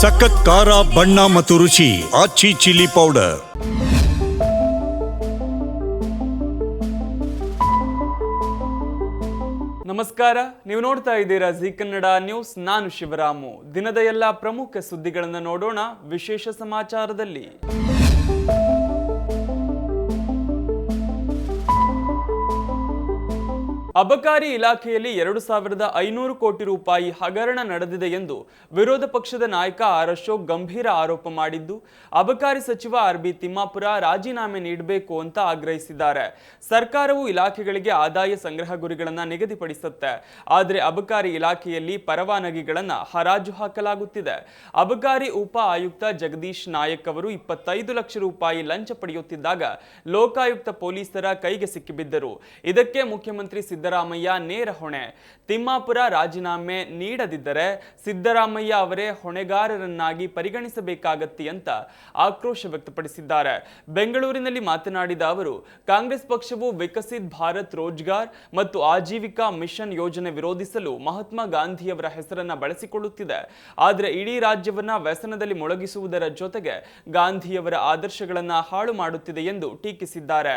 ಸಖತ್ ಖಾರ, ಬಣ್ಣ ಮತ್ತು ರುಚಿ, ಆಚಿ ಚಿಲ್ಲಿ ಪೌಡರ್. ನಮಸ್ಕಾರ, ನೀವು ನೋಡ್ತಾ ಇದ್ದೀರಾ ಜಿ ಕನ್ನಡ ನ್ಯೂಸ್, ನಾನು ಶಿವರಾಮು. ದಿನದ ಎಲ್ಲ ಪ್ರಮುಖ ಸುದ್ದಿಗಳನ್ನು ನೋಡೋಣ ವಿಶೇಷ ಸಮಾಚಾರದಲ್ಲಿ. ಅಬಕಾರಿ ಇಲಾಖೆಯಲ್ಲಿ ಎರಡು ಸಾವಿರದ ಐನೂರು ಕೋಟಿ ರೂಪಾಯಿ ಹಗರಣ ನಡೆದಿದೆ ಎಂದು ವಿರೋಧ ಪಕ್ಷದ ನಾಯಕ ಆರ್ ಅಶೋಕ್ ಗಂಭೀರ ಆರೋಪ ಮಾಡಿದ್ದು, ಅಬಕಾರಿ ಸಚಿವ ಆರ್ ಬಿ ತಿಮ್ಮಾಪುರ ರಾಜೀನಾಮೆ ನೀಡಬೇಕು ಅಂತ ಆಗ್ರಹಿಸಿದ್ದಾರೆ. ಸರ್ಕಾರವು ಇಲಾಖೆಗಳಿಗೆ ಆದಾಯ ಸಂಗ್ರಹ ಗುರಿಗಳನ್ನು ನಿಗದಿಪಡಿಸುತ್ತೆ. ಆದರೆ ಅಬಕಾರಿ ಇಲಾಖೆಯಲ್ಲಿ ಪರವಾನಗಿಗಳನ್ನು ಹರಾಜು ಹಾಕಲಾಗುತ್ತಿದೆ. ಅಬಕಾರಿ ಉಪ ಆಯುಕ್ತ ಜಗದೀಶ್ ನಾಯಕ್ ಅವರು ಇಪ್ಪತ್ತೈದು ಲಕ್ಷ ರೂಪಾಯಿ ಲಂಚ ಪಡೆಯುತ್ತಿದ್ದಾಗ ಲೋಕಾಯುಕ್ತ ಪೊಲೀಸರ ಕೈಗೆ ಸಿಕ್ಕಿಬಿದ್ದರು. ಇದಕ್ಕೆ ಮುಖ್ಯಮಂತ್ರಿ ಸಿದ್ದರಾಮಯ್ಯ ನೇರ ಹೊಣೆ. ತಿಮ್ಮಾಪುರ ರಾಜೀನಾಮೆ ನೀಡದಿದ್ದರೆ ಸಿದ್ದರಾಮಯ್ಯ ಅವರೇ ಹೊಣೆಗಾರರನ್ನಾಗಿ ಪರಿಗಣಿಸಬೇಕಾಗತ್ತೆ ಅಂತ ಆಕ್ರೋಶ ವ್ಯಕ್ತಪಡಿಸಿದ್ದಾರೆ. ಬೆಂಗಳೂರಿನಲ್ಲಿ ಮಾತನಾಡಿದ ಅವರು, ಕಾಂಗ್ರೆಸ್ ಪಕ್ಷವು ವಿಕಸಿತ್ ಭಾರತ್ ರೋಜ್ಗಾರ್ ಮತ್ತು ಆಜೀವಿಕಾ ಮಿಷನ್ ಯೋಜನೆ ವಿರೋಧಿಸಲು ಮಹಾತ್ಮ ಗಾಂಧಿಯವರ ಹೆಸರನ್ನ ಬಳಸಿಕೊಳ್ಳುತ್ತಿದೆ. ಆದರೆ ಇಡೀ ರಾಜ್ಯವನ್ನ ವ್ಯಸನದಲ್ಲಿ ಮುಳುಗಿಸುವುದರ ಜೊತೆಗೆ ಗಾಂಧಿಯವರ ಆದರ್ಶಗಳನ್ನ ಹಾಳು ಮಾಡುತ್ತಿದೆ ಎಂದು ಟೀಕಿಸಿದ್ದಾರೆ.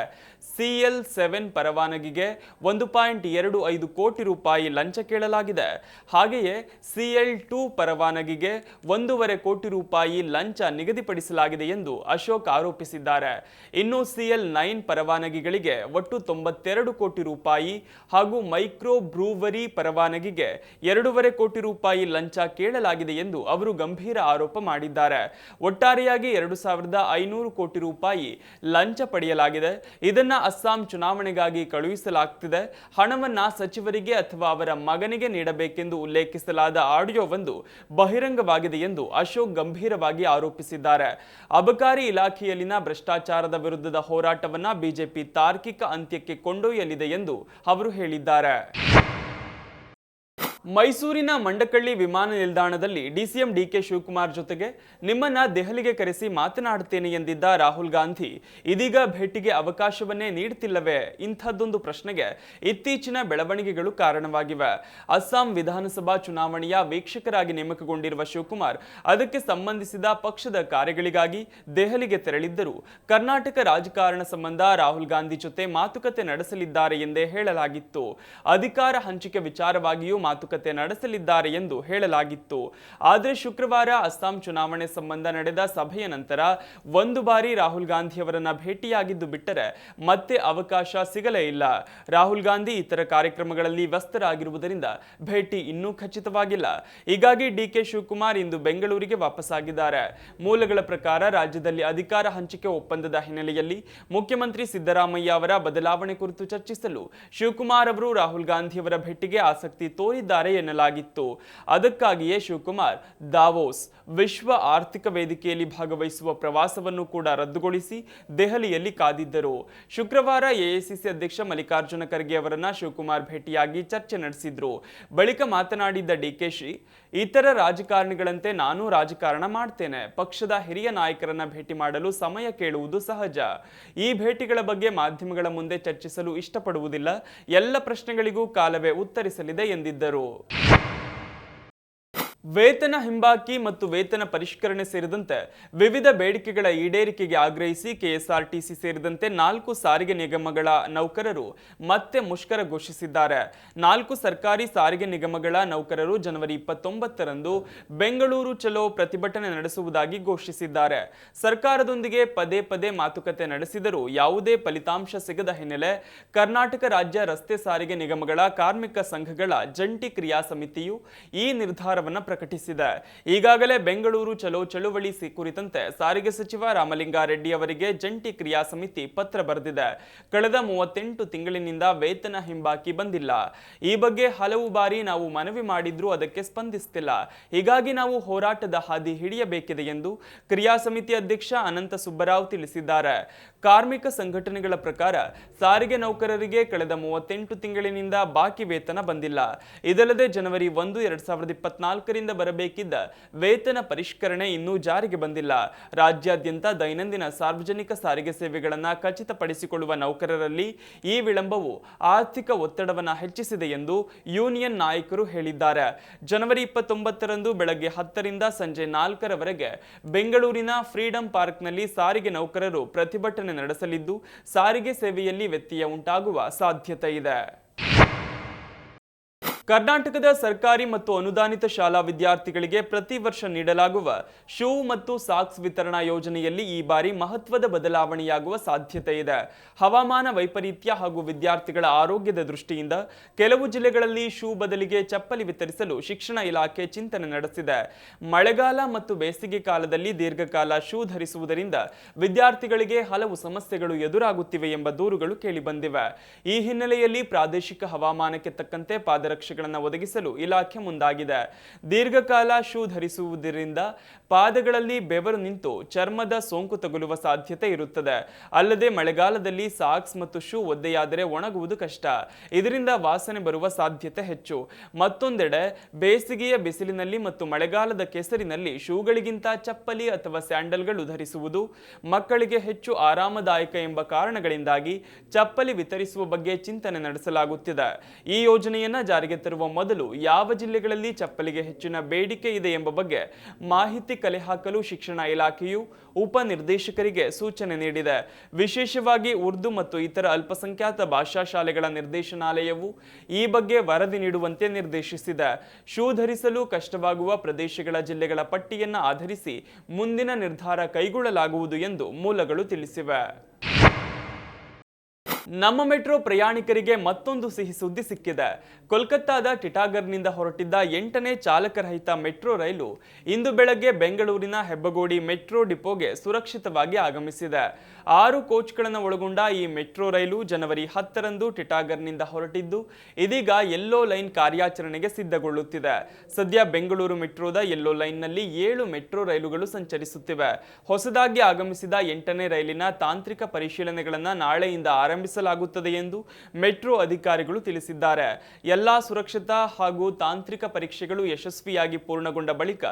ಸಿಎಲ್ ಸೆವೆನ್ ಪರವಾನಗಿಗೆ ಒಂದು ಪಾಯಿಂಟ್ ಎರಡು ಐದು ಕೋಟಿ ರೂಪಾಯಿ ಲಂಚ ಕೇಳಲಾಗಿದೆ. ಹಾಗೆಯೇ ಸಿಎಲ್ ಟು ಪರವಾನಗಿಗೆ ಒಂದೂವರೆ ಕೋಟಿ ರೂಪಾಯಿ ಲಂಚ ನಿಗದಿಪಡಿಸಲಾಗಿದೆ ಎಂದು ಅಶೋಕ್ ಆರೋಪಿಸಿದ್ದಾರೆ. ಇನ್ನು ಸಿಎಲ್ ನೈನ್ ಪರವಾನಗಿಗಳಿಗೆ ಒಟ್ಟು ತೊಂಬತ್ತೆರಡು ಕೋಟಿ ರೂಪಾಯಿ ಹಾಗೂ ಮೈಕ್ರೋ ಬ್ರೂವರಿ ಪರವಾನಗಿಗೆ ಎರಡೂವರೆ ಕೋಟಿ ರೂಪಾಯಿ ಲಂಚ ಕೇಳಲಾಗಿದೆ ಎಂದು ಅವರು ಗಂಭೀರ ಆರೋಪ ಮಾಡಿದ್ದಾರೆ. ಒಟ್ಟಾರೆಯಾಗಿ ಎರಡು ಸಾವಿರದ ಐನೂರು ಕೋಟಿ ರೂಪಾಯಿ ಲಂಚ ಪಡೆಯಲಾಗಿದೆ. ಇದನ್ನು ಅಸ್ಸಾಂ ಚುನಾವಣೆಗಾಗಿ ಕಳುಹಿಸಲಾಗ್ತಿದೆ. ಹಣವನ್ನ ಸಚಿವರಿಗೆ ಅಥವಾ ಅವರ ಮಗನಿಗೆ ನೀಡಬೇಕೆಂದು ಉಲ್ಲೇಖಿಸಲಾದ ಆಡಿಯೋವೊಂದು ಬಹಿರಂಗವಾಗಿದೆ ಎಂದು ಅಶೋಕ್ ಗಂಭೀರವಾಗಿ ಆರೋಪಿಸಿದ್ದಾರೆ. ಅಬಕಾರಿ ಇಲಾಖೆಯಲ್ಲಿನ ಭ್ರಷ್ಟಾಚಾರದ ವಿರುದ್ಧದ ಹೋರಾಟವನ್ನ ಬಿಜೆಪಿ ತಾರ್ಕಿಕ ಅಂತ್ಯಕ್ಕೆ ಕೊಂಡೊಯ್ಯಲಿದೆ ಎಂದು ಅವರು ಹೇಳಿದ್ದಾರೆ. ಮೈಸೂರಿನ ಮಂಡಕಳ್ಳಿ ವಿಮಾನ ನಿಲ್ದಾಣದಲ್ಲಿ ಡಿಸಿಎಂ ಡಿಕೆ ಶಿವಕುಮಾರ್ ಜೊತೆಗೆ ನಿಮ್ಮನ್ನ ದೆಹಲಿಗೆ ಕರೆಸಿ ಮಾತನಾಡುತ್ತೇನೆ ಎಂದಿದ್ದ ರಾಹುಲ್ ಗಾಂಧಿ, ಇದೀಗ ಭೇಟಿಗೆ ಅವಕಾಶವನ್ನೇ ನೀಡುತ್ತಿಲ್ಲವೇ? ಇಂಥದ್ದೊಂದು ಪ್ರಶ್ನೆಗೆ ಇತ್ತೀಚಿನ ಬೆಳವಣಿಗೆಗಳು ಕಾರಣವಾಗಿವೆ. ಅಸ್ಸಾಂ ವಿಧಾನಸಭಾ ಚುನಾವಣೆಯ ವೀಕ್ಷಕರಾಗಿ ನೇಮಕಗೊಂಡಿರುವ ಶಿವಕುಮಾರ್, ಅದಕ್ಕೆ ಸಂಬಂಧಿಸಿದ ಪಕ್ಷದ ಕಾರ್ಯಗಳಿಗಾಗಿ ದೆಹಲಿಗೆ ತೆರಳಿದ್ದರೂ. ಕರ್ನಾಟಕ ರಾಜಕಾರಣ ಸಂಬಂಧ ರಾಹುಲ್ ಗಾಂಧಿ ಜೊತೆ ಮಾತುಕತೆ ನಡೆಸಲಿದ್ದಾರೆ ಎಂದೇ ಹೇಳಲಾಗಿತ್ತು. ಅಧಿಕಾರ ಹಂಚಿಕೆ ವಿಚಾರವಾಗಿಯೂ ಮಾತುಕತೆ ನಡೆಸಲಿದ್ದಾರೆ ಎಂದು ಹೇಳಲಾಗಿತ್ತು. ಆದರೆ ಶುಕ್ರವಾರ ಅಸ್ಸಾಂ ಚುನಾವಣೆ ಸಂಬಂಧ ನಡೆದ ಸಭೆಯ ನಂತರ ಒಂದು ಬಾರಿ ರಾಹುಲ್ ಗಾಂಧಿ ಅವರನ್ನ ಭೇಟಿಯಾಗಿದ್ದು ಬಿಟ್ಟರೆ ಮತ್ತೆ ಅವಕಾಶ ಸಿಗಲೇ ಇಲ್ಲ. ರಾಹುಲ್ ಗಾಂಧಿ ಇತರ ಕಾರ್ಯಕ್ರಮಗಳಲ್ಲಿ ವ್ಯಸ್ತರಾಗಿರುವುದರಿಂದ ಭೇಟಿ ಇನ್ನೂ ಖಚಿತವಾಗಿಲ್ಲ. ಹೀಗಾಗಿ ಡಿಕೆ ಶಿವಕುಮಾರ್ ಇಂದು ಬೆಂಗಳೂರಿಗೆ ವಾಪಸ್ಸಾಗಿದ್ದಾರೆ. ಮೂಲಗಳ ಪ್ರಕಾರ ರಾಜ್ಯದಲ್ಲಿ ಅಧಿಕಾರ ಹಂಚಿಕೆ ಒಪ್ಪಂದದ ಹಿನ್ನೆಲೆಯಲ್ಲಿ ಮುಖ್ಯಮಂತ್ರಿ ಸಿದ್ದರಾಮಯ್ಯ ಅವರ ಬದಲಾವಣೆ ಕುರಿತು ಚರ್ಚಿಸಲು ಶಿವಕುಮಾರ್ ಅವರು ರಾಹುಲ್ ಗಾಂಧಿಯವರ ಭೇಟಿಗೆ ಆಸಕ್ತಿ ತೋರಿದ್ದಾರೆ. ಎನ್ನಲಾಗಿತ್ತು. ಅದಕ್ಕಾಗಿಯೇ ಶಿವಕುಮಾರ್ ದಾವೋಸ್ ವಿಶ್ವ ಆರ್ಥಿಕ ವೇದಿಕೆಯಲ್ಲಿ ಭಾಗವಹಿಸುವ ಪ್ರವಾಸವನ್ನು ಕೂಡ ರದ್ದುಗೊಳಿಸಿ ದೆಹಲಿಯಲ್ಲಿ ಕಾದಿದ್ದರು. ಶುಕ್ರವಾರ ಎಐಸಿಸಿ ಅಧ್ಯಕ್ಷ ಮಲ್ಲಿಕಾರ್ಜುನ ಖರ್ಗೆ ಅವರನ್ನ ಶಿವಕುಮಾರ್ ಭೇಟಿಯಾಗಿ ಚರ್ಚೆ ನಡೆಸಿದ್ರು. ಬಳಿಕ ಮಾತನಾಡಿದ್ದ ಡಿಕೆಶಿ ಇತರ ರಾಜಕಾರಣಿಗಳಂತೆ ನಾನು ರಾಜಕಾರಣ ಮಾಡ್ತೇನೆ. ಪಕ್ಷದ ಹಿರಿಯ ನಾಯಕರನ್ನ ಭೇಟಿ ಮಾಡಲು ಸಮಯ ಕೇಳುವುದು ಸಹಜ. ಈ ಭೇಟಿಗಳ ಬಗ್ಗೆ ಮಾಧ್ಯಮಗಳ ಮುಂದೆ ಚರ್ಚಿಸಲು ಇಷ್ಟಪಡುವುದಿಲ್ಲ. ಎಲ್ಲ ಪ್ರಶ್ನೆಗಳಿಗೂ ಕಾಲವೇ ಉತ್ತರಿಸಲಿದೆ ಎಂದಿದ್ದರು. Valeu! ವೇತನ ಹಿಂಬಾಕಿ ಮತ್ತು ವೇತನ ಪರಿಷ್ಕರಣೆ ಸೇರಿದಂತೆ ವಿವಿಧ ಬೇಡಿಕೆಗಳ ಈಡೇರಿಕೆಗೆ ಆಗ್ರಹಿಸಿ ಕೆಎಸ್ಆರ್ಟಿಸಿ ಸೇರಿದಂತೆ ನಾಲ್ಕು ಸಾರಿಗೆ ನಿಗಮಗಳ ನೌಕರರು ಮತ್ತೆ ಮುಷ್ಕರ ಘೋಷಿಸಿದ್ದಾರೆ. ನಾಲ್ಕು ಸರ್ಕಾರಿ ಸಾರಿಗೆ ನಿಗಮಗಳ ನೌಕರರು ಜನವರಿ ಇಪ್ಪತ್ತೊಂಬತ್ತರಂದು ಬೆಂಗಳೂರು ಚಲೋ ಪ್ರತಿಭಟನೆ ನಡೆಸುವುದಾಗಿ ಘೋಷಿಸಿದ್ದಾರೆ. ಸರ್ಕಾರದೊಂದಿಗೆ ಪದೇ ಪದೇ ಮಾತುಕತೆ ನಡೆಸಿದರೂ ಯಾವುದೇ ಫಲಿತಾಂಶ ಸಿಗದ ಹಿನ್ನೆಲೆ ಕರ್ನಾಟಕ ರಾಜ್ಯ ರಸ್ತೆ ಸಾರಿಗೆ ನಿಗಮಗಳ ಕಾರ್ಮಿಕ ಸಂಘಗಳ ಜಂಟಿ ಕ್ರಿಯಾ ಸಮಿತಿಯು ಈ ನಿರ್ಧಾರವನ್ನು ಪ್ರಕಟಿಸಿದೆ. ಈಗಾಗಲೇ ಬೆಂಗಳೂರು ಚಲೋ ಚಳುವಳಿ ಕುರಿತಂತೆ ಸಾರಿಗೆ ಸಚಿವ ರಾಮಲಿಂಗಾರೆಡ್ಡಿ ಅವರಿಗೆ ಜಂಟಿ ಕ್ರಿಯಾ ಸಮಿತಿ ಪತ್ರ ಬರೆದಿದೆ. ಕಳೆದ ಮೂವತ್ತೆಂಟು ತಿಂಗಳಿನಿಂದ ವೇತನ ಹಿಂಬಾಕಿ ಬಂದಿಲ್ಲ. ಈ ಬಗ್ಗೆ ಹಲವು ಬಾರಿ ನಾವು ಮನವಿ ಮಾಡಿದ್ರೂ ಅದಕ್ಕೆ ಸ್ಪಂದಿಸ್ತಿಲ್ಲ. ಹೀಗಾಗಿ ನಾವು ಹೋರಾಟದ ಹಾದಿ ಹಿಡಿಯಬೇಕಿದೆ ಎಂದು ಕ್ರಿಯಾ ಸಮಿತಿ ಅಧ್ಯಕ್ಷ ಅನಂತ ಸುಬ್ಬರಾವ್ ತಿಳಿಸಿದ್ದಾರೆ. ಕಾರ್ಮಿಕ ಸಂಘಟನೆಗಳ ಪ್ರಕಾರ ಸಾರಿಗೆ ನೌಕರರಿಗೆ ಕಳೆದ ಮೂವತ್ತೆಂಟು ತಿಂಗಳಿನಿಂದ ಬಾಕಿ ವೇತನ ಬಂದಿಲ್ಲ. ಇದಲ್ಲದೆ ಜನವರಿ ಒಂದು, ಎರಡ್ ಸಾವಿರದ ಇಪ್ಪತ್ನಾಲ್ಕರಿಂದ ಇಪ್ಪತ್ತರಿಂದ ಬರಬೇಕಿದ್ದ ವೇತನ ಪರಿಷ್ಕರಣೆ ಇನ್ನೂ ಜಾರಿಗೆ ಬಂದಿಲ್ಲ. ರಾಜ್ಯಾದ್ಯಂತ ದೈನಂದಿನ ಸಾರ್ವಜನಿಕ ಸಾರಿಗೆ ಸೇವೆಗಳನ್ನು ಖಚಿತಪಡಿಸಿಕೊಳ್ಳುವ ನೌಕರರಲ್ಲಿ ಈ ವಿಳಂಬವು ಆರ್ಥಿಕ ಒತ್ತಡವನ್ನು ಹೆಚ್ಚಿಸಿದೆ ಎಂದು ಯೂನಿಯನ್ ನಾಯಕರು ಹೇಳಿದ್ದಾರೆ. ಜನವರಿ ಇಪ್ಪತ್ತೊಂಬತ್ತರಂದು ಬೆಳಗ್ಗೆ ಹತ್ತರಿಂದ ಸಂಜೆ ನಾಲ್ಕರವರೆಗೆ ಬೆಂಗಳೂರಿನ ಫ್ರೀಡಂ ಪಾರ್ಕ್ನಲ್ಲಿ ಸಾರಿಗೆ ನೌಕರರು ಪ್ರತಿಭಟನೆ ನಡೆಸಲಿದ್ದು, ಸಾರಿಗೆ ಸೇವೆಯಲ್ಲಿ ವ್ಯತ್ಯಯ ಉಂಟಾಗುವ ಸಾಧ್ಯತೆ ಇದೆ. ಕರ್ನಾಟಕದ ಸರ್ಕಾರಿ ಮತ್ತು ಅನುದಾನಿತ ಶಾಲಾ ವಿದ್ಯಾರ್ಥಿಗಳಿಗೆ ಪ್ರತಿ ವರ್ಷ ನೀಡಲಾಗುವ ಶೂ ಮತ್ತು ಸಾಕ್ಸ್ ವಿತರಣಾ ಯೋಜನೆಯಲ್ಲಿ ಈ ಬಾರಿ ಮಹತ್ವದ ಬದಲಾವಣೆಯಾಗುವ ಸಾಧ್ಯತೆ ಇದೆ. ಹವಾಮಾನ ವೈಪರೀತ್ಯ ಹಾಗೂ ವಿದ್ಯಾರ್ಥಿಗಳ ಆರೋಗ್ಯದ ದೃಷ್ಟಿಯಿಂದ ಕೆಲವು ಜಿಲ್ಲೆಗಳಲ್ಲಿ ಶೂ ಬದಲಿಗೆ ಚಪ್ಪಲಿ ವಿತರಿಸಲು ಶಿಕ್ಷಣ ಇಲಾಖೆ ಚಿಂತನೆ ನಡೆಸಿದೆ. ಮಳೆಗಾಲ ಮತ್ತು ಬೇಸಿಗೆ ಕಾಲದಲ್ಲಿ ದೀರ್ಘಕಾಲ ಶೂ ಧರಿಸುವುದರಿಂದ ವಿದ್ಯಾರ್ಥಿಗಳಿಗೆ ಹಲವು ಸಮಸ್ಯೆಗಳು ಎದುರಾಗುತ್ತಿವೆ ಎಂಬ ದೂರುಗಳು ಕೇಳಿಬಂದಿವೆ. ಈ ಹಿನ್ನೆಲೆಯಲ್ಲಿ ಪ್ರಾದೇಶಿಕ ಹವಾಮಾನಕ್ಕೆ ತಕ್ಕಂತೆ ಪಾದರಕ್ಷೆಗಳನ್ನು ಒದಗಿಸಲು ಇಲಾಖೆ ಮುಂದಾಗಿದೆ. ದೀರ್ಘಕಾಲ ಶೂ ಧರಿಸುವುದರಿಂದ ಪಾದಗಳಲ್ಲಿ ಬೆವರು ನಿಂತು ಚರ್ಮದ ಸೋಂಕು ತಗುಲುವ ಸಾಧ್ಯತೆ ಇರುತ್ತದೆ. ಅಲ್ಲದೆ ಮಳೆಗಾಲದಲ್ಲಿ ಸಾಕ್ಸ್ ಮತ್ತು ಶೂ ಒದ್ದೆಯಾದರೆ ಒಣಗುವುದು ಕಷ್ಟ. ಇದರಿಂದ ವಾಸನೆ ಬರುವ ಸಾಧ್ಯತೆ ಹೆಚ್ಚು. ಮತ್ತೊಂದೆಡೆ ಬೇಸಿಗೆಯ ಬಿಸಿಲಿನಲ್ಲಿ ಮತ್ತು ಮಳೆಗಾಲದ ಕೆಸರಿನಲ್ಲಿ ಶೂಗಳಿಗಿಂತ ಚಪ್ಪಲಿ ಅಥವಾ ಸ್ಯಾಂಡಲ್ಗಳು ಧರಿಸುವುದು ಮಕ್ಕಳಿಗೆ ಹೆಚ್ಚು ಆರಾಮದಾಯಕ ಎಂಬ ಕಾರಣಗಳಿಂದಾಗಿ ಚಪ್ಪಲಿ ವಿತರಿಸುವ ಬಗ್ಗೆ ಚಿಂತನೆ ನಡೆಸಲಾಗುತ್ತಿದೆ. ಈ ಯೋಜನೆಯನ್ನ ಜಾರಿಗೆ ತರುವ ಮೊದಲು ಯಾವ ಜಿಲ್ಲೆಗಳಲ್ಲಿ ಚಪ್ಪಲಿಗೆ ಹೆಚ್ಚಿನ ಬೇಡಿಕೆ ಇದೆ ಎಂಬ ಬಗ್ಗೆ ಮಾಹಿತಿ ಕಲೆ ಹಾಕಲು ಶಿಕ್ಷಣ ಇಲಾಖೆಯು ಉಪನಿರ್ದೇಶಕರಿಗೆ ಸೂಚನೆ ನೀಡಿದೆ. ವಿಶೇಷವಾಗಿ ಉರ್ದು ಮತ್ತು ಇತರ ಅಲ್ಪಸಂಖ್ಯಾತ ಭಾಷಾ ಶಾಲೆಗಳ ನಿರ್ದೇಶನಾಲಯವು ಈ ಬಗ್ಗೆ ವರದಿ ನೀಡುವಂತೆ ನಿರ್ದೇಶಿಸಿದೆ. ಶೂ ಧರಿಸಲು ಕಷ್ಟವಾಗುವ ಪ್ರದೇಶಗಳ ಜಿಲ್ಲೆಗಳ ಪಟ್ಟಿಯನ್ನು ಆಧರಿಸಿ ಮುಂದಿನ ನಿರ್ಧಾರ ಕೈಗೊಳ್ಳಲಾಗುವುದು ಎಂದು ಮೂಲಗಳು ತಿಳಿಸಿವೆ. ನಮ್ಮ ಮೆಟ್ರೋ ಪ್ರಯಾಣಿಕರಿಗೆ ಮತ್ತೊಂದು ಸಿಹಿ ಸುದ್ದಿ ಸಿಕ್ಕಿದೆ. ಕೋಲ್ಕತ್ತಾದ ಟಿಟಾಗರ್ನಿಂದ ಹೊರಟಿದ್ದ ಎಂಟನೇ ಚಾಲಕರಹಿತ ಮೆಟ್ರೋ ರೈಲು ಇಂದು ಬೆಳಗ್ಗೆ ಬೆಂಗಳೂರಿನ ಹೆಬ್ಬಗೋಡಿ ಮೆಟ್ರೋ ಡಿಪೋಗೆ ಸುರಕ್ಷಿತವಾಗಿ ಆಗಮಿಸಿದೆ. ಆರು ಕೋಚ್ಗಳನ್ನು ಒಳಗೊಂಡ ಈ ಮೆಟ್ರೋ ರೈಲು ಜನವರಿ ಹತ್ತರಂದು ಟಿಟಾಗರ್ನಿಂದ ಹೊರಟಿದ್ದು, ಇದೀಗ ಯೆಲ್ಲೋ ಲೈನ್ ಕಾರ್ಯಾಚರಣೆಗೆ ಸಿದ್ಧಗೊಳ್ಳುತ್ತಿದೆ. ಸದ್ಯ ಬೆಂಗಳೂರು ಮೆಟ್ರೋದ ಯೆಲ್ಲೋ ಲೈನ್ನಲ್ಲಿ ಏಳು ಮೆಟ್ರೋ ರೈಲುಗಳು ಸಂಚರಿಸುತ್ತಿವೆ. ಹೊಸದಾಗಿ ಆಗಮಿಸಿದ ಎಂಟನೇ ರೈಲಿನ ತಾಂತ್ರಿಕ ಪರಿಶೀಲನೆಗಳನ್ನು ನಾಳೆಯಿಂದ ಆರಂಭಿಸಲಾಗುತ್ತದೆ ಎಂದು ಮೆಟ್ರೋ ಅಧಿಕಾರಿಗಳು ತಿಳಿಸಿದ್ದಾರೆ. ಎಲ್ಲ ಸುರಕ್ಷತಾ ಹಾಗೂ ತಾಂತ್ರಿಕ ಪರೀಕ್ಷೆಗಳು ಯಶಸ್ವಿಯಾಗಿ ಪೂರ್ಣಗೊಂಡ ಬಳಿಕ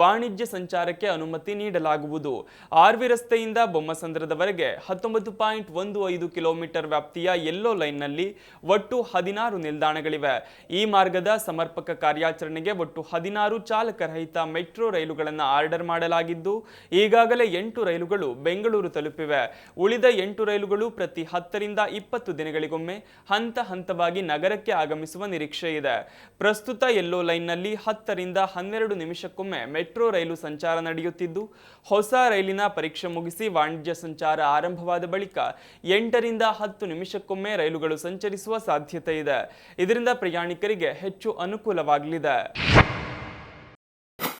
ವಾಣಿಜ್ಯ ಸಂಚಾರಕ್ಕೆ ಅನುಮತಿ ನೀಡಲಾಗುವುದು. ಆರ್ವಿ ರಸ್ತೆಯಿಂದ ಬೊಮ್ಮಸಂದ್ರದವರೆಗೆ ಹತ್ತೊಂಬತ್ತು ಪಾಯಿಂಟ್ ಒಂದು ಐದು ಕಿಲೋಮೀಟರ್ ವ್ಯಾಪ್ತಿಯ ಯೆಲ್ಲೋ ಲೈನ್ನಲ್ಲಿ ಒಟ್ಟು ಹದಿನಾರು ನಿಲ್ದಾಣಗಳಿವೆ. ಈ ಮಾರ್ಗದ ಸಮರ್ಪಕ ಕಾರ್ಯಾಚರಣೆಗೆ ಒಟ್ಟು ಹದಿನಾರು ಚಾಲಕರಹಿತ ಮೆಟ್ರೋ ರೈಲುಗಳನ್ನು ಆರ್ಡರ್ ಮಾಡಲಾಗಿದ್ದು, ಈಗಾಗಲೇ ಎಂಟು ರೈಲುಗಳು ಬೆಂಗಳೂರು ತಲುಪಿವೆ. ಉಳಿದ ಎಂಟು ರೈಲುಗಳು ಪ್ರತಿ ಹತ್ತರಿಂದ ಇಪ್ಪತ್ತು ದಿನಗಳಿಗೊಮ್ಮೆ ಹಂತ ಹಂತವಾಗಿ ನಗರಕ್ಕೆ ಆಗಮಿಸುವ ನಿರೀಕ್ಷೆ ಇದೆ. ಪ್ರಸ್ತುತ ಯೆಲ್ಲೋ ಲೈನ್ನಲ್ಲಿ ಹತ್ತರಿಂದ ಹನ್ನೆರಡು ನಿಮಿಷಕ್ಕೊಮ್ಮೆ ಮೆಟ್ರೋ ರೈಲು ಸಂಚಾರ ನಡೆಯುತ್ತಿದ್ದು, ಹೊಸ ರೈಲಿನ ಪರೀಕ್ಷೆ ಮುಗಿಸಿ ವಾಣಿಜ್ಯ ಸಂಚಾರ ಆರಂಭವಾದ ಬಳಿಕ ಎಂಟರಿಂದ ಹತ್ತು ನಿಮಿಷಕ್ಕೊಮ್ಮೆ ರೈಲುಗಳು ಸಂಚರಿಸುವ ಸಾಧ್ಯತೆ ಇದೆ. ಇದರಿಂದ ಪ್ರಯಾಣಿಕರಿಗೆ ಹೆಚ್ಚು ಅನುಕೂಲವಾಗಲಿದೆ.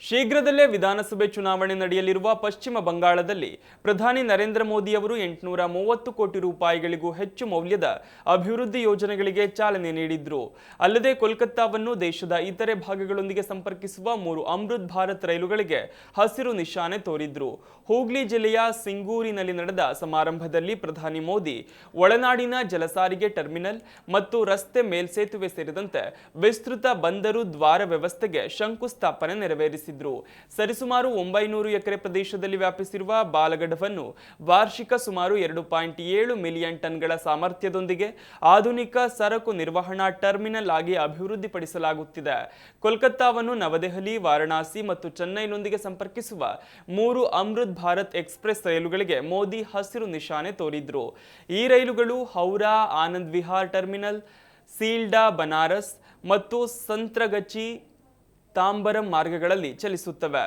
ಶೀಘ್ರದಲ್ಲೇ ವಿಧಾನಸಭೆ ಚುನಾವಣೆ ನಡೆಯಲಿರುವ ಪಶ್ಚಿಮ ಬಂಗಾಳದಲ್ಲಿ ಪ್ರಧಾನಿ ನರೇಂದ್ರ ಮೋದಿ ಅವರು ಎಂಟುನೂರ ಮೂವತ್ತು ಕೋಟಿ ರೂಪಾಯಿಗಳಿಗೂ ಹೆಚ್ಚು ಮೌಲ್ಯದ ಅಭಿವೃದ್ಧಿ ಯೋಜನೆಗಳಿಗೆ ಚಾಲನೆ ನೀಡಿದ್ರು. ಅಲ್ಲದೆ ಕೋಲ್ಕತ್ತಾವನ್ನು ದೇಶದ ಇತರೆ ಭಾಗಗಳೊಂದಿಗೆ ಸಂಪರ್ಕಿಸುವ ಮೂರು ಅಮೃತ್ ಭಾರತ್ ರೈಲುಗಳಿಗೆ ಹಸಿರು ನಿಶಾನೆ ತೋರಿದ್ರು. ಹೂಗ್ಲಿ ಜಿಲ್ಲೆಯ ಸಿಂಗೂರಿನಲ್ಲಿ ನಡೆದ ಸಮಾರಂಭದಲ್ಲಿ ಪ್ರಧಾನಿ ಮೋದಿ ಒಳನಾಡಿನ ಜಲಸಾರಿಗೆ ಟರ್ಮಿನಲ್ ಮತ್ತು ರಸ್ತೆ ಮೇಲ್ಸೇತುವೆ ಸೇರಿದಂತೆ ವಿಸ್ತೃತ ಬಂದರು ದ್ವಾರ ವ್ಯವಸ್ಥೆಗೆ ಶಂಕುಸ್ಥಾಪನೆ ನೆರವೇರಿಸಿದ್ರು ಸರಿಸುಮಾರು ಒಂಬೈನೂರು ಎಕರೆ ಪ್ರದೇಶದಲ್ಲಿ ವ್ಯಾಪಿಸಿರುವ ಬಾಲಗಢವನ್ನು ವಾರ್ಷಿಕ ಸುಮಾರು ಎರಡು ಪಾಯಿಂಟ್ ಏಳು ಮಿಲಿಯನ್ ಟನ್ಗಳ ಸಾಮರ್ಥ್ಯದೊಂದಿಗೆ ಆಧುನಿಕ ಸರಕು ನಿರ್ವಹಣಾ ಟರ್ಮಿನಲ್ ಆಗಿ ಅಭಿವೃದ್ಧಿಪಡಿಸಲಾಗುತ್ತಿದೆ. ಕೋಲ್ಕತ್ತಾವನ್ನು ನವದೆಹಲಿ, ವಾರಣಾಸಿ ಮತ್ತು ಚೆನ್ನೈನೊಂದಿಗೆ ಸಂಪರ್ಕಿಸುವ ಮೂರು ಅಮೃತ್ ಭಾರತ್ ಎಕ್ಸ್ಪ್ರೆಸ್ ರೈಲುಗಳಿಗೆ ಮೋದಿ ಹಸಿರು ನಿಶಾನೆ ತೋರಿದ್ರು. ಈ ರೈಲುಗಳು ಹೌರಾ, ಆನಂದ್ ವಿಹಾರ್ ಟರ್ಮಿನಲ್, ಸೀಲ್ಡಾ, ಬನಾರಸ್ ಮತ್ತು ಸಂತ್ರಗಚಿ ತಾಂಬರಂ ಮಾರ್ಗಗಳಲ್ಲಿ ಚಲಿಸುತ್ತವೆ.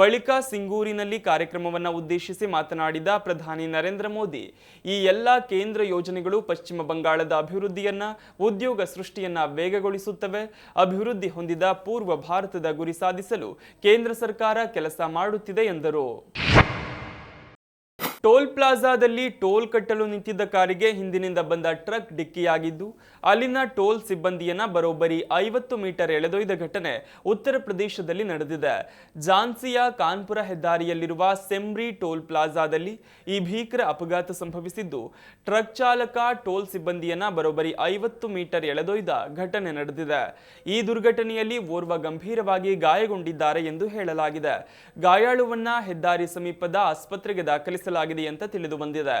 ಬಳಿಕ ಸಿಂಗೂರಿನಲ್ಲಿ ಕಾರ್ಯಕ್ರಮವನ್ನು ಉದ್ದೇಶಿಸಿ ಮಾತನಾಡಿದ ಪ್ರಧಾನಿ ನರೇಂದ್ರ ಮೋದಿ, ಈ ಎಲ್ಲ ಕೇಂದ್ರ ಯೋಜನೆಗಳು ಪಶ್ಚಿಮ ಬಂಗಾಳದ ಅಭಿವೃದ್ಧಿಯನ್ನ, ಉದ್ಯೋಗ ಸೃಷ್ಟಿಯನ್ನ ವೇಗಗೊಳಿಸುತ್ತವೆ. ಅಭಿವೃದ್ಧಿ ಹೊಂದಿದ ಪೂರ್ವ ಭಾರತದ ಗುರಿ ಸಾಧಿಸಲು ಕೇಂದ್ರ ಸರ್ಕಾರ ಕೆಲಸ ಮಾಡುತ್ತಿದೆ ಎಂದರು. ಟೋಲ್ ಪ್ಲಾಜಾದಲ್ಲಿ ಟೋಲ್ ಕಟ್ಟಲು ನಿಂತಿದ್ದ ಕಾರಿಗೆ ಹಿಂದಿನಿಂದ ಬಂದ ಟ್ರಕ್ ಡಿಕ್ಕಿಯಾಗಿದ್ದು, ಅಲ್ಲಿನ ಟೋಲ್ ಸಿಬ್ಬಂದಿಯನ್ನ ಬರೋಬ್ಬರಿ ಐವತ್ತು ಮೀಟರ್ ಎಳೆದೊಯ್ದ ಘಟನೆ ಉತ್ತರ ಪ್ರದೇಶದಲ್ಲಿ ನಡೆದಿದೆ. ಝಾನ್ಸಿಯ ಕಾನ್ಪುರ ಹೆದ್ದಾರಿಯಲ್ಲಿರುವ ಸೆಮ್ರಿ ಟೋಲ್ ಪ್ಲಾಜಾದಲ್ಲಿ ಈ ಭೀಕರ ಅಪಘಾತ ಸಂಭವಿಸಿದ್ದು, ಟ್ರಕ್ ಚಾಲಕ ಟೋಲ್ ಸಿಬ್ಬಂದಿಯನ್ನ ಬರೋಬ್ಬರಿ ಐವತ್ತು ಮೀಟರ್ ಎಳೆದೊಯ್ದ ಘಟನೆ ನಡೆದಿದೆ. ಈ ದುರ್ಘಟನೆಯಲ್ಲಿ ಓರ್ವ ಗಂಭೀರವಾಗಿ ಗಾಯಗೊಂಡಿದ್ದಾರೆ ಎಂದು ಹೇಳಲಾಗಿದೆ. ಗಾಯಾಳುವನ್ನ ಹೆದ್ದಾರಿ ಸಮೀಪದ ಆಸ್ಪತ್ರೆಗೆ ದಾಖಲಿಸಲಾಗಿದೆ. ಅಂತ ತಿಳಿದು ಬಂದಿದೆ.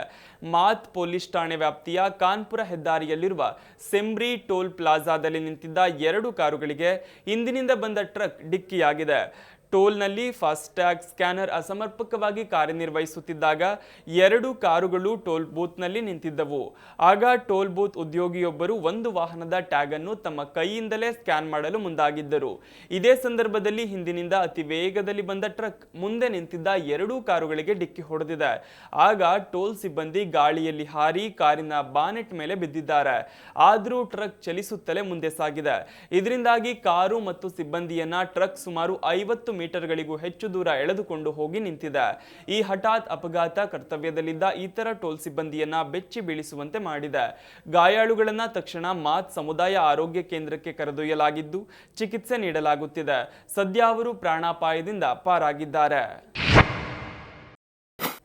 ಮಾತ್ ಪೊಲೀಸ್ ಠಾಣೆ ವ್ಯಾಪ್ತಿಯ ಕಾನ್ಪುರ ಹೆದ್ದಾರಿಯಲ್ಲಿರುವ ಸೆಂಬ್ರಿ ಟೋಲ್ ಪ್ಲಾಜಾದಲ್ಲಿ ನಿಂತಿದ್ದ ಎರಡು ಕಾರುಗಳಿಗೆ ಹಿಂದಿನಿಂದ ಬಂದ ಟ್ರಕ್ ಡಿಕ್ಕಿಯಾಗಿದೆ. ಟೋಲ್ನಲ್ಲಿ ಫಾಸ್ಟ್ಯಾಗ್ ಸ್ಕ್ಯಾನರ್ ಅಸಮರ್ಪಕವಾಗಿ ಕಾರ್ಯನಿರ್ವಹಿಸುತ್ತಿದ್ದಾಗ ಎರಡು ಕಾರುಗಳು ಟೋಲ್ ಬೂತ್ನಲ್ಲಿ ನಿಂತಿದ್ದವು. ಆಗ ಟೋಲ್ ಬೂತ್ ಉದ್ಯೋಗಿಯೊಬ್ಬರು ಒಂದು ವಾಹನದ ಟ್ಯಾಗ್ ಅನ್ನು ತಮ್ಮ ಕೈಯಿಂದಲೇ ಸ್ಕ್ಯಾನ್ ಮಾಡಲು ಮುಂದಾಗಿದ್ದರು. ಇದೇ ಸಂದರ್ಭದಲ್ಲಿ ಹಿಂದಿನಿಂದ ಅತಿ ವೇಗದಲ್ಲಿ ಬಂದ ಟ್ರಕ್ ಮುಂದೆ ನಿಂತಿದ್ದ ಎರಡೂ ಕಾರುಗಳಿಗೆ ಡಿಕ್ಕಿ ಹೊಡೆದಿದೆ. ಆಗ ಟೋಲ್ ಸಿಬ್ಬಂದಿ ಗಾಳಿಯಲ್ಲಿ ಹಾರಿ ಕಾರಿನ ಬಾನೆಟ್ ಮೇಲೆ ಬಿದ್ದಿದ್ದಾರೆ. ಆದರೂ ಟ್ರಕ್ ಚಲಿಸುತ್ತಲೇ ಮುಂದೆ ಸಾಗಿದೆ. ಇದರಿಂದಾಗಿ ಕಾರು ಮತ್ತು ಸಿಬ್ಬಂದಿಯನ್ನ ಟ್ರಕ್ ಸುಮಾರು ಐವತ್ತು ಮೀಟರ್ಗಳಿಗೂ ಹೆಚ್ಚು ದೂರ ಎಳೆದುಕೊಂಡು ಹೋಗಿ ನಿಂತಿದೆ. ಈ ಹಠಾತ್ ಅಪಘಾತ ಕರ್ತವ್ಯದಲ್ಲಿದ್ದ ಇತರ ಟೋಲ್ ಸಿಬ್ಬಂದಿಯನ್ನ ಬೆಚ್ಚಿ ಬೀಳಿಸುವಂತೆ ಮಾಡಿದೆ. ಗಾಯಾಳುಗಳನ್ನ ತಕ್ಷಣ ಮಾತ್ ಸಮುದಾಯ ಆರೋಗ್ಯ ಕೇಂದ್ರಕ್ಕೆ ಕರೆದೊಯ್ಯಲಾಗಿದ್ದು ಚಿಕಿತ್ಸೆ ನೀಡಲಾಗುತ್ತಿದೆ. ಸದ್ಯ ಅವರು ಪ್ರಾಣಾಪಾಯದಿಂದ ಪಾರಾಗಿದ್ದಾರೆ.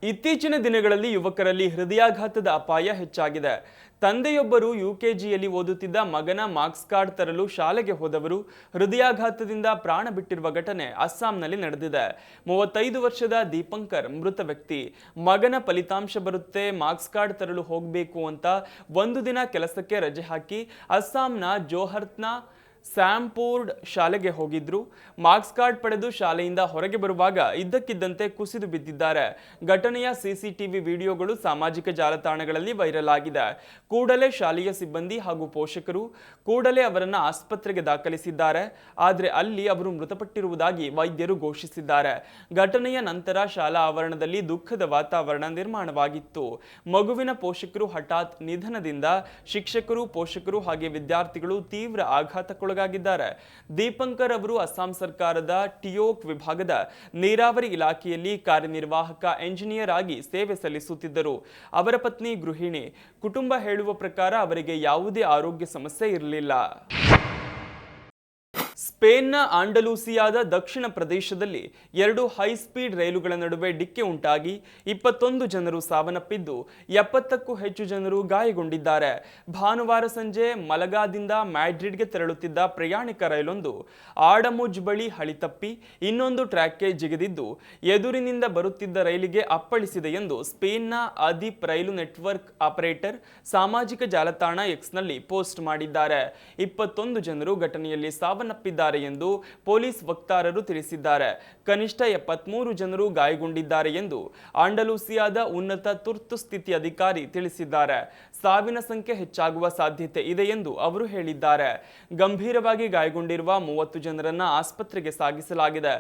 ಇತ್ತೀಚಿನ ದಿನಗಳಲ್ಲಿ ಯುವಕರಲ್ಲಿ ಹೃದಯಾಘಾತದ ಅಪಾಯ ಹೆಚ್ಚಾಗಿದೆ. ತಂದೆಯೊಬ್ಬರು ಯು ಕೆ ಜಿಯಲ್ಲಿ ಓದುತ್ತಿದ್ದ ಮಗನ ಮಾರ್ಕ್ಸ್ ಕಾರ್ಡ್ ತರಲು ಶಾಲೆಗೆ ಹೋದವರು ಹೃದಯಾಘಾತದಿಂದ ಪ್ರಾಣ ಬಿಟ್ಟಿರುವ ಘಟನೆ ಅಸ್ಸಾಂನಲ್ಲಿ ನಡೆದಿದೆ. ಮೂವತ್ತೈದು ವರ್ಷದ ದೀಪಂಕರ್ ಮೃತ ವ್ಯಕ್ತಿ. ಮಗನ ಫಲಿತಾಂಶ ಬರುತ್ತೆ, ಮಾರ್ಕ್ಸ್ ಕಾರ್ಡ್ ತರಲು ಹೋಗಬೇಕು ಅಂತ ಒಂದು ದಿನ ಕೆಲಸಕ್ಕೆ ರಜೆ ಹಾಕಿ ಅಸ್ಸಾಂನ ಜೋಹರ್ತ್ನ ಸ್ಯಾಂಪೋರ್ಡ್ ಶಾಲೆಗೆ ಹೋಗಿದ್ರು. ಮಾರ್ಕ್ಸ್ ಕಾರ್ಡ್ ಪಡೆದು ಶಾಲೆಯಿಂದ ಹೊರಗೆ ಬರುವಾಗ ಇದ್ದಕ್ಕಿದ್ದಂತೆ ಕುಸಿದು ಬಿದ್ದಿದ್ದಾರೆ. ಘಟನೆಯ ಸಿಸಿಟಿವಿ ವಿಡಿಯೋಗಳು ಸಾಮಾಜಿಕ ಜಾಲತಾಣಗಳಲ್ಲಿ ವೈರಲ್ ಆಗಿದೆ. ಕೂಡಲೇ ಶಾಲೆಯ ಸಿಬ್ಬಂದಿ ಹಾಗೂ ಪೋಷಕರು ಕೂಡಲೇ ಅವರನ್ನು ಆಸ್ಪತ್ರೆಗೆ ದಾಖಲಿಸಿದ್ದಾರೆ. ಆದರೆ ಅಲ್ಲಿ ಅವರು ಮೃತಪಟ್ಟಿರುವುದಾಗಿ ವೈದ್ಯರು ಘೋಷಿಸಿದ್ದಾರೆ. ಘಟನೆಯ ನಂತರ ಶಾಲಾ ಆವರಣದಲ್ಲಿ ದುಃಖದ ವಾತಾವರಣ ನಿರ್ಮಾಣವಾಗಿತ್ತು. ಮಗುವಿನ ಪೋಷಕರು ಹಠಾತ್ ನಿಧನದಿಂದ ಶಿಕ್ಷಕರು, ಪೋಷಕರು ಹಾಗೆ ವಿದ್ಯಾರ್ಥಿಗಳು ತೀವ್ರ ಆಘಾತಕ್ಕೊಳಗಾಗಿದ್ದಾರೆ. ದೀಪಂಕರ್ ಅವರು ಅಸ್ಸಾಂ ಸರ್ಕಾರದ ಟಿಯೋಕ್ ವಿಭಾಗದ ನೀರಾವರಿ ಇಲಾಖೆಯಲ್ಲಿ ಕಾರ್ಯನಿರ್ವಾಹಕ ಎಂಜಿನಿಯರ್ ಆಗಿ ಸೇವೆ ಸಲ್ಲಿಸುತ್ತಿದ್ದರು. ಅವರ ಪತ್ನಿ ಗೃಹಿಣಿ ಕುಟುಂಬ ಹೇಳುವ ಪ್ರಕಾರ ಅವರಿಗೆ ಯಾವುದೇ ಆರೋಗ್ಯ ಸಮಸ್ಯೆ ಇರಲಿಲ್ಲ. ಸ್ಪೇನ್ನ ಆಂಡಲೂಸಿಯಾದ ದಕ್ಷಿಣ ಪ್ರದೇಶದಲ್ಲಿ ಎರಡು ಹೈಸ್ಪೀಡ್ ರೈಲುಗಳ ನಡುವೆ ಡಿಕ್ಕಿ ಉಂಟಾಗಿ ಇಪ್ಪತ್ತೊಂದು ಜನರು ಸಾವನ್ನಪ್ಪಿದ್ದು ಎಪ್ಪತ್ತಕ್ಕೂ ಹೆಚ್ಚು ಜನರು ಗಾಯಗೊಂಡಿದ್ದಾರೆ. ಭಾನುವಾರ ಸಂಜೆ ಮಲಗಾದಿಂದ ಮ್ಯಾಡ್ರಿಡ್ಗೆ ತೆರಳುತ್ತಿದ್ದ ಪ್ರಯಾಣಿಕ ರೈಲೊಂದು ಆಡಮುಜ್ ಬಳಿ ಹಳಿ ತಪ್ಪಿ ಇನ್ನೊಂದು ಟ್ರ್ಯಾಕ್ಗೆ ಜಿಗಿದಿದ್ದು, ಎದುರಿನಿಂದ ಬರುತ್ತಿದ್ದ ರೈಲಿಗೆ ಅಪ್ಪಳಿಸಿದೆ ಎಂದು ಸ್ಪೇನ್ನ ಅದೀಪ್ ರೈಲು ನೆಟ್ವರ್ಕ್ ಆಪರೇಟರ್ ಸಾಮಾಜಿಕ ಜಾಲತಾಣ ಎಕ್ಸ್ನಲ್ಲಿ ಪೋಸ್ಟ್ ಮಾಡಿದ್ದಾರೆ. ಇಪ್ಪತ್ತೊಂದು ಜನರು ಘಟನೆಯಲ್ಲಿ ಸಾವನ್ನಪ್ಪಿದ್ದಾರೆ. ಎಂದು ಪೊಲೀಸ್ ವಕ್ತಾರರು ತಿಳಿಸಿದ್ದಾರೆ. ಕನಿಷ್ಠ ಎಪ್ಪತ್ಮೂರು ಜನರು ಗಾಯಗೊಂಡಿದ್ದಾರೆ ಎಂದು ಆಂಡಲೂಸಿಯಾದ ಉನ್ನತ ತುರ್ತು ಸ್ಥಿತಿ ಅಧಿಕಾರಿ ತಿಳಿಸಿದ್ದಾರೆ. ಸಾವಿನ ಸಂಖ್ಯೆ ಹೆಚ್ಚಾಗುವ ಸಾಧ್ಯತೆ ಇದೆ ಎಂದು ಅವರು ಹೇಳಿದ್ದಾರೆ. ಗಂಭೀರವಾಗಿ ಗಾಯಗೊಂಡಿರುವ ಮೂವತ್ತು ಜನರನ್ನ ಆಸ್ಪತ್ರೆಗೆ ಸಾಗಿಸಲಾಗಿದೆ.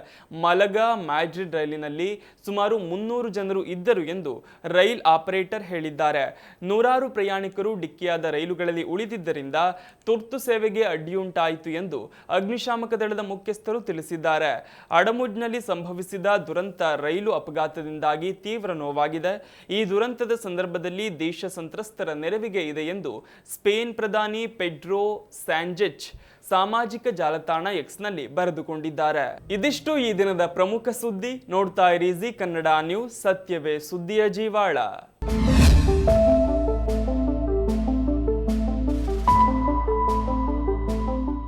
ಮಲಗ ಮ್ಯಾಡ್ರಿಡ್ ರೈಲಿನಲ್ಲಿ ಸುಮಾರು ಮುನ್ನೂರು ಜನರು ಇದ್ದರು ಎಂದು ರೈಲ್ ಆಪರೇಟರ್ ಹೇಳಿದ್ದಾರೆ. ನೂರಾರು ಪ್ರಯಾಣಿಕರು ಡಿಕ್ಕಿಯಾದ ರೈಲುಗಳಲ್ಲಿ ಉಳಿದಿದ್ದರಿಂದ ತುರ್ತು ಸೇವೆಗೆ ಅಡ್ಡಿಯುಂಟಾಯಿತು ಎಂದು ಅಗ್ನಿಶಾಮಕ ದಳದ ಮುಖ್ಯಸ್ಥರು ತಿಳಿಸಿದ್ದಾರೆ. ಅಡಮುಜ್ನಲ್ಲಿ ಸಂಭವಿಸಿದ ದುರಂತ ರೈಲು ಅಪಘಾತದಿಂದಾಗಿ ತೀವ್ರ ನೋವಾಗಿದೆ. ಈ ದುರಂತದ ಸಂದರ್ಭದಲ್ಲಿ ದೇಶ ಸಂತ್ರಸ್ತರ ನೆರವಿಗೆ ಇದೆ ಎಂದು ಸ್ಪೇನ್ ಪ್ರಧಾನಿ ಪೆಡ್ರೋ ಸ್ಯಾಂಜೆಚ್ ಸಾಮಾಜಿಕ ಜಾಲತಾಣ ಎಕ್ಸ್ನಲ್ಲಿ ಬರೆದುಕೊಂಡಿದ್ದಾರೆ. ಇದಿಷ್ಟು ಈ ದಿನದ ಪ್ರಮುಖ ಸುದ್ದಿ. ನೋಡ್ತಾ ಇರಿ ಜಿ ಕನ್ನಡ ನ್ಯೂಸ್, ಸತ್ಯವೇ ಸುದ್ದಿಯ ಜೀವಾಳ.